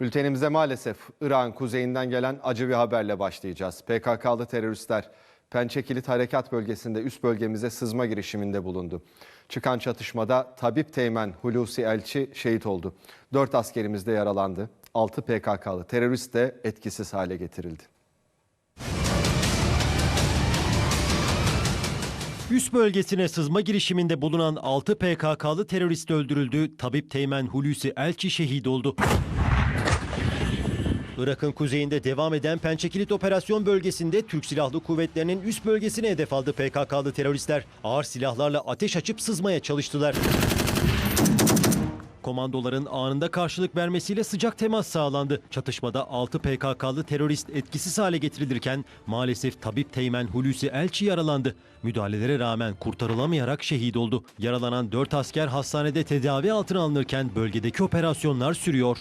Bültenimize maalesef Irak'ın kuzeyinden gelen acı bir haberle başlayacağız. PKK'lı teröristler Pençekilit Harekat Bölgesi'nde üst bölgemize sızma girişiminde bulundu. Çıkan çatışmada Tabip Teğmen Hulusi Elçi şehit oldu. 4 askerimiz de yaralandı. 6 PKK'lı terörist de etkisiz hale getirildi. Üst bölgesine sızma girişiminde bulunan 6 PKK'lı terörist öldürüldü. Tabip Teğmen Hulusi Elçi şehit oldu. Irak'ın kuzeyinde devam eden Pençekilit operasyon bölgesinde Türk Silahlı Kuvvetleri'nin üst bölgesine hedef aldı PKK'lı teröristler. Ağır silahlarla ateş açıp sızmaya çalıştılar. Komandoların anında karşılık vermesiyle sıcak temas sağlandı. Çatışmada 6 PKK'lı terörist etkisiz hale getirilirken maalesef Tabip Teğmen Hulusi Elçi yaralandı. Müdahalelere rağmen kurtarılamayarak şehit oldu. Yaralanan 4 asker hastanede tedavi altına alınırken bölgedeki operasyonlar sürüyor.